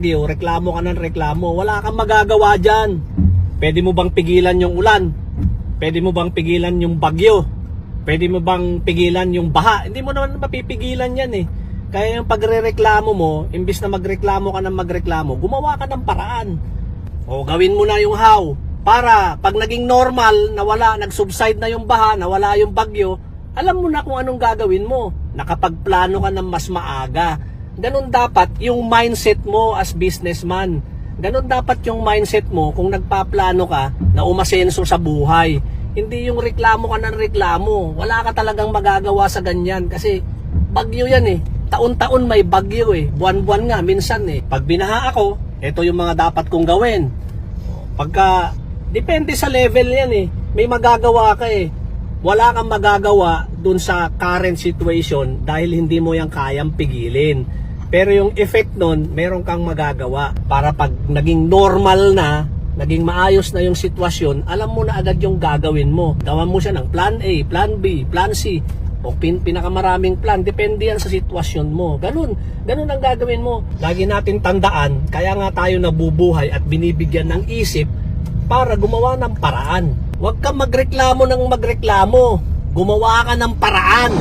bagyo, reklamo ka ng reklamo. Wala kang magagawa dyan. Pwede mo bang pigilan yung ulan? Pwede mo bang pigilan yung bagyo? Pwede mo bang pigilan yung baha? Hindi mo naman mapipigilan yan eh. Kaya yung pagre-reklamo mo, imbis na magreklamo ka ng magreklamo, gumawa ka ng paraan. O gawin mo na yung how. Para pag naging normal, nawala, nag-subside na yung baha, nawala yung bagyo, alam mo na kung anong gagawin mo. Nakapagplano ka ng mas maaga. Ganon dapat yung mindset mo as businessman. Ganon dapat yung mindset mo kung nagpaplano ka na umasenso sa buhay. Hindi yung reklamo ka ng reklamo. Wala ka talagang magagawa sa ganyan kasi bagyo yan eh. Taon-taon may bagyo eh. Buwan-buwan nga minsan eh. Pag binaha ako, ito yung mga dapat kong gawin. Pagka, depende sa level yan eh. May magagawa ka eh. Wala kang magagawa dun sa current situation dahil hindi mo yan kayang pigilin. Pero yung effect nun, meron kang magagawa para pag naging normal na, naging maayos na yung sitwasyon, alam mo na agad yung gagawin mo. Gawan mo siya ng plan A, plan B, plan C, o pin, pinakamaraming plan. Depende yan sa sitwasyon mo. Ganun. Ganun ang gagawin mo. Lagi natin tandaan, kaya nga tayo nabubuhay at binibigyan ng isip para gumawa ng paraan. Huwag kang magreklamo ng magreklamo. Gumawa ka ng paraan.